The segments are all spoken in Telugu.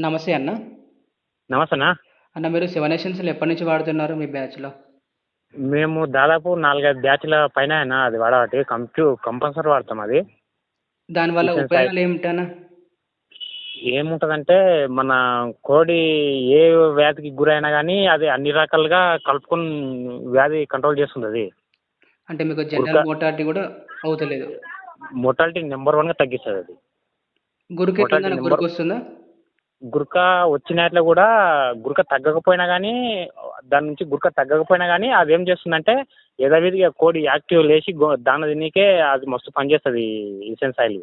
నమస్తే అన్న. నమస్తే అన్న. అన్న మీరు సెవెన్ ఎసెన్షియల్ ఎప్పటి నుంచి వాడుతున్నారు మీ బ్యాచ్లో మేము దాదాపు నాలుగైదు బ్యాచ్ల పైన అయినా అది వాడబట్టి కంప్యూ కంపల్సరీ వాడతాం అది. దానివల్ల ఉపయోగాలు ఏమిటన్నా? ఏముంటుందంటే మన కోడి ఏ వ్యాధికి గురైనా కానీ అది అన్ని రకాలుగా కలుపుకొని వ్యాధి కంట్రోల్ చేస్తుంది అది. అంటే మీకు జనరల్ మోటాలిటీ కూడా అవుతలేదు. మొటాలిటీ నెంబర్ వన్గా తగ్గిస్తుంది అది. గురుకు వస్తుందా గురక వచ్చినట్లు కూడా గురక తగ్గకపోయినా కానీ దాని నుంచి గురక తగ్గకపోయినా కానీ అది ఏం చేస్తుందంటే యథావిధిగా కోడి యాక్టివ్ లేచి గో- దాన తినీకే అది మస్తు పనిచేస్తుంది ఇసెన్స్ ఆయిల్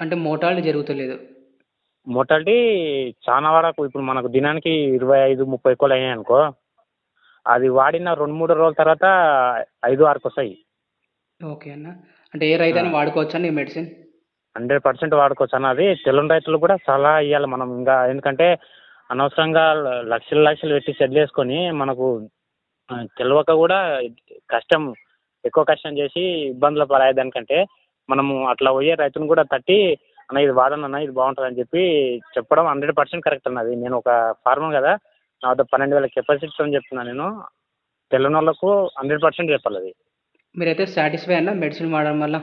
అంటే మోటాలిటీ జరుగుతలేదు. మొటాలిటీ చాలా వరకు ఇప్పుడు మనకు దినానికి ఇరవై ఐదు ముప్పై కోళ్ళు అయినాయి అనుకో అది వాడిన రెండు మూడు రోజుల తర్వాత ఐదు ఆరుకు వస్తాయి. ఓకే అన్న. అంటే ఏ రైతైనా. వాడుకోవచ్చా ఈ మెడిసిన్? హండ్రెడ్ పర్సెంట్ వాడుకోవచ్చు. అన్నది తెల్లని రైతులు కూడా సలహా ఇవ్వాలి మనం ఇంకా. ఎందుకంటే అనవసరంగా లక్షలు లక్షలు పెట్టి సెటిల్ చేసుకొని మనకు తెలియక కూడా కష్టం ఎక్కువ కష్టం చేసి ఇబ్బందులు పడేదానికంటే మనము అట్లా పోయే రైతును కూడా తట్టి అన్న ఇది వాడను అన్న ఇది బాగుంటుంది అని చెప్పి చెప్పడం హండ్రెడ్ పర్సెంట్ కరెక్ట్ అన్నది నేను ఒక ఫార్మర్ కదా నా వద్ద పన్నెండు వేల కెపాసిటీతో చెప్తున్నాను నేను. తెలియని వాళ్ళకు హండ్రెడ్ పర్సెంట్ చెప్పాలి అది. మీరైతే సాటిస్ఫై అన్న మెడిసిన్ వాడడం వల్ల?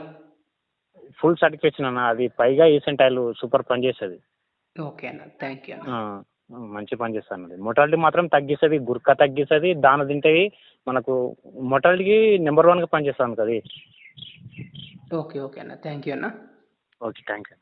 ఫుల్ సర్టిఫికేషన్ అన్న. అది పైగా ఈసెంట్ ఆయిల్ సూపర్ పని చేస్తుంది. ఓకే అన్న. థ్యాంక్ యూ మంచి పని చేస్తాను అది మొటాలిటీ మాత్రం తగ్గిస్తుంది గుర్క తగ్గిస్తుంది దాన తింటవి మనకు మొటాలిటీకి నెంబర్ వన్గా పనిచేస్తాను కదా ఓకే ఓకే అన్న. థ్యాంక్ యూ అన్న. Okay thank you